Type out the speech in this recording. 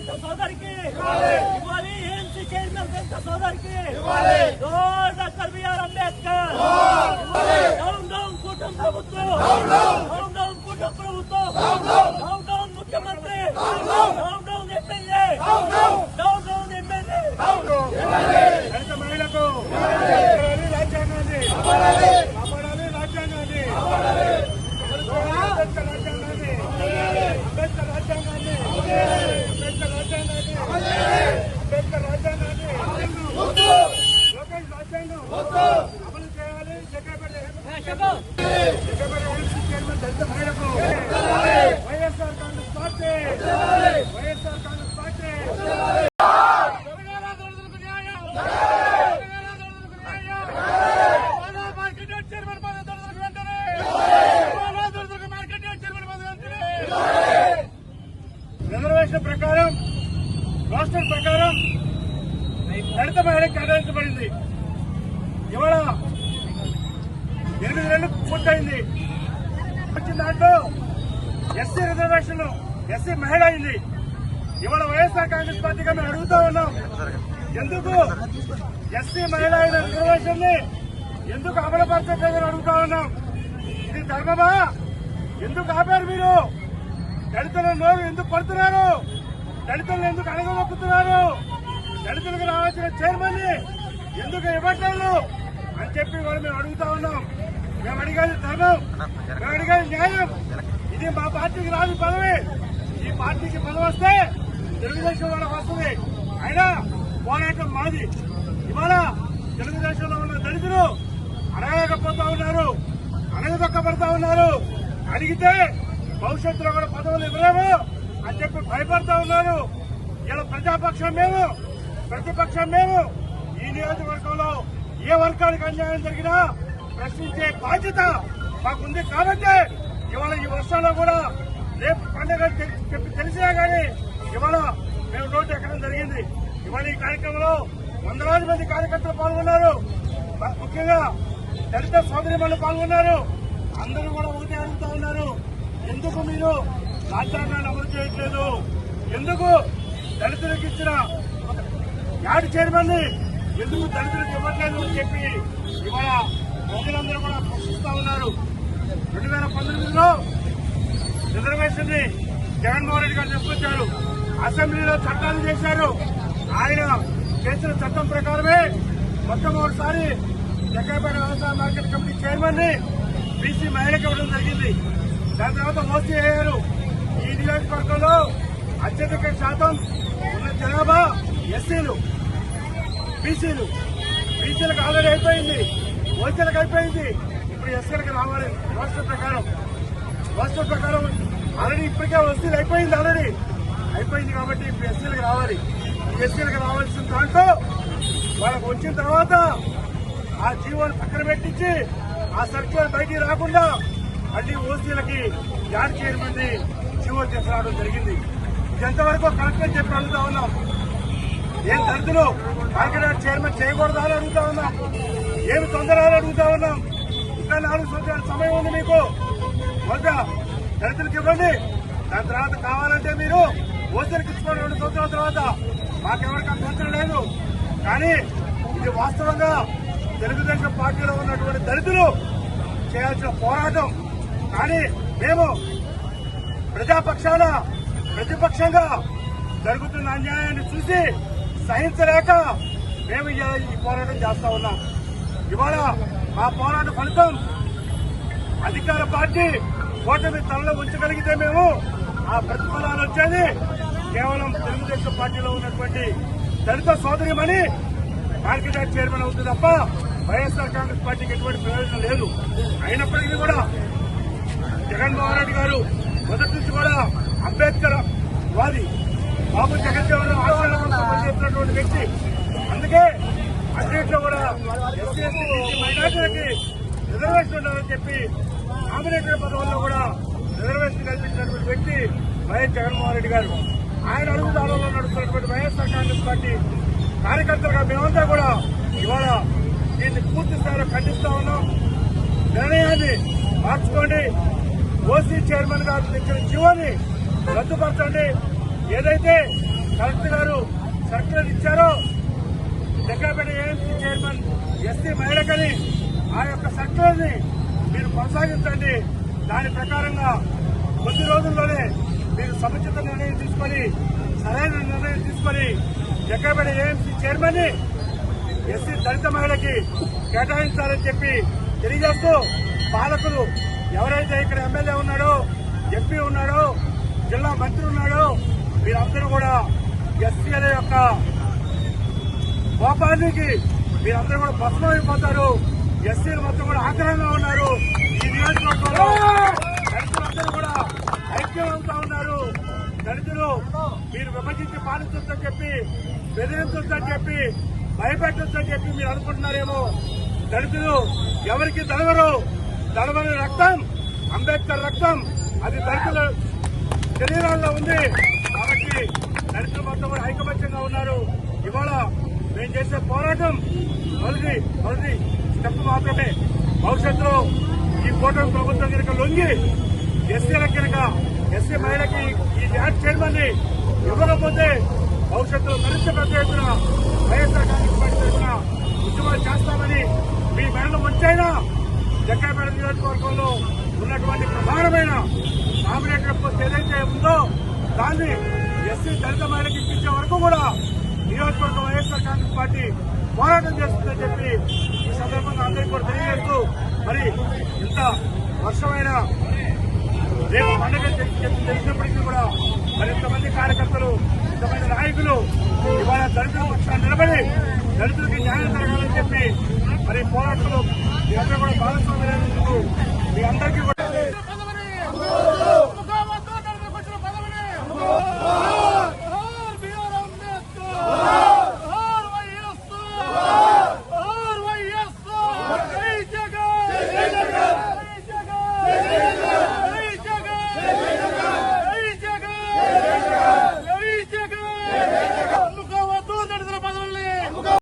దళిత సోదరికి. ఇవ్వాలి MC chairman దళిత సోదరికి. Doctor BR Ambedkar. Down down కూటమి ప్రభుత్వం డౌన్ డౌన్ కూటమి ప్రభుత్వం డౌన్ డౌన్ ముఖ్యమంత్రి down down MLA down down MLA దళిత మహిళకు కాపాడాలి రాజ్యాంగాన్ని కాపాడాలి రాజ్యాంగాన్ని అంబేద్కర్ రాజ్యాంగాన్ని అంబేద్కర్ రాజ్యాంగాన్ని అంబేద్కర్ రాజ్యాంగాన్ని అంబేద్కర్ రాజ్యాంగాన్ని లోకేష్ రాజ్యాంగం అమలు చేయాలి జగ్గపేట జగ్గపేట ఎంపీ చైర్మన్ దళిత మహిళకు వైఎస్ఆర్ కాంగ్రెస్ పార్టీ వైఎస్ఆర్ కాంగ్రెస్ పార్టీ జరగాల దళితులకు న్యాయం జరగాల దళితులకు న్యాయం బాలా మార్కెట్ యార్డ్ చైర్మన్ పదవి దళితులకు వెంటనే బాలా దళితులకు మార్కెట్ యార్డ్ చైర్మన్ పదవి వెంటనే రిజర్వేషన్ ప్రకారం రాష్ట్రం ప్రకారం దళిత మహిళకి కేటాయించబడింది. పూర్తయింది. వచ్చిన దాంట్లో ఎస్సీ రిజర్వేషన్ ఎస్సీ మహిళ అయింది. ఇవాళ వైఎస్ఆర్ కాంగ్రెస్ పార్టీగా మేము అడుగుతా ఉన్నాం. ఎందుకు ఎస్సీ మహిళ అయిన రిజర్వేషన్ని ఎందుకు అమలుపరచట్లేదని అడుగుతా ఉన్నాం? ఇది ధర్మమా? ఎందుకు ఆపారు మీరు? దళితుల నోరు ఎందుకు పడుతున్నారు దళితులను ఎందుకు అడగబొక్కుతున్నారు దళితులకు రావాల్సిన చైర్మన్ ఎందుకు ఇవ్వట్లేదు? అని చెప్పి వాళ్ళు మేము అడుగుతా ఉన్నాం. మేము అడిగేది ధర్మం మేము అడిగేది న్యాయం. ఇది మా పార్టీకి రాని పదవి ఈ పార్టీకి పదవి వస్తే తెలుగుదేశం వాళ్ళకి వస్తుంది. అయినా పోరాటం మాది. ఇవాళ తెలుగుదేశంలో ఉన్న దళితులు అడగలేకపోతా ఉన్నారు అడగదొక్కబడతా ఉన్నారు. అడిగితే భవిష్యత్తులో కూడా పదవులు ఇవ్వలేము అని చెప్పి భయపడతా ఉన్నారు. ఇలా ప్రజాపక్షం మేము ప్రతిపక్షం మేము. ఈ నియోజకవర్గంలో ఏ వర్గానికి అన్యాయం జరిగినా ప్రశ్నించే బాధ్యత మాకుంది కాబట్టి ఇవాళ ఈ వర్షాల్లో కూడా రేపు పండుగ చెప్పి తెలిసినా గానీ ఇవాళ మేము రోడ్డు ఎక్కడం జరిగింది. ఇవాళ ఈ కార్యక్రమంలో వందలాది మంది కార్యకర్తలు పాల్గొన్నారు. ముఖ్యంగా దళిత సోదరిమణులు పాల్గొన్నారు. అందరూ కూడా ఒకటే అడుగుతా ఉన్నారు. ఎందుకు మీరు రాజ్యాంగాన్ని అమలు చేయట్లేదు? ఎందుకు దళితులకు ఇచ్చిన యాడ్ చైర్మన్ ఎందుకు దళితులకు ఇవ్వట్లేదు అని చెప్పి ఇవాళ ప్రజలందరూ కూడా ప్రశ్నిస్తా ఉన్నారు. రెండు వేల పంతొమ్మిదిలో రిజర్వేషన్ని జగన్మోహన్ రెడ్డి గారు తీసుకొచ్చారు. అసెంబ్లీలో చట్టాలు చేశారు. ఆయన చేసిన చట్టం ప్రకారమే మొట్టమొదటిసారి జగ్గపేట వ్యవసాయ మార్కెట్ కమిటీ చైర్మన్ని బీసీ మహిళకి ఇవ్వడం జరిగింది. దాని తర్వాత ఓసీ అయ్యారు. ఈ నియోజకవర్గంలో అత్యధిక శాతం ఉన్న జనాభా ఎస్సీలు బీసీలు. బీసీలకు ఆల్రెడీ అయిపోయింది. ఓసీలకు అయిపోయింది. ఇప్పుడు ఎస్సీలకు రావాలి. రాష్ట్ర ప్రకారం. రాష్ట్ర ప్రకారం ఆల్రెడీ ఇప్పటికే వసూలు అయిపోయింది ఆల్రెడీ. అయిపోయింది కాబట్టి ఇప్పుడు ఎస్సీలకు రావాలి. ఎస్సీలకు రావాల్సిన దాంట్లో వాళ్ళకు వచ్చిన తర్వాత ఆ జీవోలు పక్కన పెట్టించి ఆ సర్క్యులర్ బయటికి రాకుండా మళ్ళీ ఓసీలకి యాడ్ చేయమంది జీవో తీసుకురావడం జరిగింది. ఎంతవరకు కరెక్ట్ అని చెప్పి అడుగుతా ఉన్నాం. ఏం దళితులు మార్కెట్ చైర్మన్ చేయకూడదా అని అడుగుతా ఉన్నాం. ఏమి తొందర అడుగుతా ఉన్నాం. ఇంకా నాలుగు సంవత్సరాల సమయం ఉంది మీకు. మొదట దళితులకు ఇవ్వండి. దాని తర్వాత కావాలంటే మీరు ఓసీలకు ఇచ్చుకోండి రెండు సంవత్సరాల తర్వాత. మాకెవరికి అభ్యంతరం లేదు. కానీ ఇది వాస్తవంగా తెలుగుదేశం పార్టీలో ఉన్నటువంటి దళితులు చేయాల్సిన పోరాటం. కానీ మేము ప్రజాపక్షాన ప్రతిపక్షంగా జరుగుతున్న అన్యాయాన్ని చూసి సహించలేక మేము ఈ పోరాటం చేస్తా ఉన్నాం. ఇవాళ మా పోరాట ఫలితం అధికార పార్టీ ఓటమి తనలో ఉంచగలిగితే మేము ఆ ప్రతిఫలాలు వచ్చేది కేవలం తెలుగుదేశం పార్టీలో ఉన్నటువంటి దళిత సోదరిమని మార్కెట్ చైర్మన్ అవుతుంది తప్ప వైఎస్ఆర్ కాంగ్రెస్ పార్టీకి ఎటువంటి ప్రయోజనం లేదు. అయినప్పటికీ కూడా జగన్మోహన్ రెడ్డి గారు మొదటి నుంచి కూడా అంబేద్కర్ వాది. బాబు జగన్ జగన్మోహన్ ఆశీర్వాదంతో పనిచేస్తున్నటువంటి వ్యక్తి. అందుకే అన్నింటిలో కూడా ఎస్సీ ఎస్టీ మైనార్టీలకి రిజర్వేషన్ ఉండాలని చెప్పి నామినేటెడ్ పదవుల్లో కూడా రిజర్వేషన్ కల్పించినటువంటి వ్యక్తి వైఎస్ జగన్మోహన్ రెడ్డి గారు. ఆయన అడుగుదారులో నడుస్తున్నటువంటి వైఎస్ఆర్ కాంగ్రెస్ పార్టీ కార్యకర్తలుగా మేమంతా కూడా ఇవాళ దీన్ని పూర్తి స్థాయిలో ఖండిస్తా ఉన్నాం. నిర్ణయాన్ని మార్చుకోండి. ఓసీ చైర్మన్ గారు తెచ్చిన జీవోని రద్దుపరచండి. ఏదైతే కలెక్టర్ గారు సర్క్యులర్ ఇచ్చారో జగ్గాపేట ఏఎంసీ చైర్మన్ ఎస్సీ మహిళకని ఆ యొక్క సర్క్యులర్ మీరు కొనసాగించండి. దాని ప్రకారంగా కొద్ది రోజుల్లోనే మీరు సముచిత నిర్ణయం తీసుకొని సరైన నిర్ణయం తీసుకొని జగ్గాపేట ఏఎంసీ చైర్మన్ని ఎస్సీ దళిత మహిళకి కేటాయించాలని చెప్పి తెలియజేస్తూ పాలకులు ఎవరైతే ఇక్కడ ఎమ్మెల్యే ఉన్నాడో ఎంపీ ఉన్నాడో జిల్లా మంత్రి ఉన్నాడో మీరందరూ కూడా ఎస్సీల యొక్క కోపానికి మీరందరూ కూడా భస్మం అయిపోతారు. ఎస్సీలు మొత్తం కూడా ఆగ్రహంగా ఉన్నారు. ఈ నియోజకవర్గంలో దళితులందరూ కూడా ఐక్యవంతా ఉన్నారు. దళితులు మీరు విభజించి పాలించొద్దని చెప్పి బెదిరించొద్దని చెప్పి భయపెట్టొచ్చని చెప్పి మీరు అనుకుంటున్నారేమో. దళితులు ఎవరికి దళవరు? దళవని రక్తం అంబేద్కర్ రక్తం. అది దళితుల శరీరాల్లో ఉంది. కాబట్టి దళితులు మొత్తం కూడా ఐకమత్యంగా ఉన్నారు. ఇవాళ మేము చేసే పోరాటం. మొదటి మొదటి స్టెప్ మాత్రమే. భవిష్యత్తులో ఈ కూటమి ప్రభుత్వం కనుక లొంగి ఎస్సీలకు కనుక ఎస్సీ మహిళకి ఈ యాడ్ చైర్మన్ని ఇవ్వకపోతే భవిష్యత్తులో మరింత పెద్ద ఎత్తున వైఎస్ఆర్ కాంగ్రెస్ పార్టీ తరఫున ఉద్యమాలు చేస్తామని మీ మెడలు ఉంచైనా జగ్గాపేట నియోజకవర్గంలో ఉన్నటువంటి ప్రధానమైన నామినేటెడ్ పోస్ట్ ఏదైతే ఉందో దాన్ని ఎస్సీ దళిత మహిళకి ఇప్పించే వరకు కూడా నియోజకవర్గం వైఎస్ఆర్ కాంగ్రెస్ పార్టీ పోరాటం చేస్తుందని చెప్పి ఈ సందర్భంగా అందరికీ కూడా తెలియజేస్తూ మరి ఇంత వర్షమైన రేపు పండుగ తెలిసినప్పటికీ కూడా మరింతమంది కార్యకర్తలు ఇంతమంది నాయకులు ఇవాళ దళితుల పక్షాన్ని నిలబడి దళితులకి న్యాయం జరగాలని చెప్పి మరి పోరాటంలో మీ అందరూ కూడా భాగస్వామ్యం మీ అందరికీ కూడా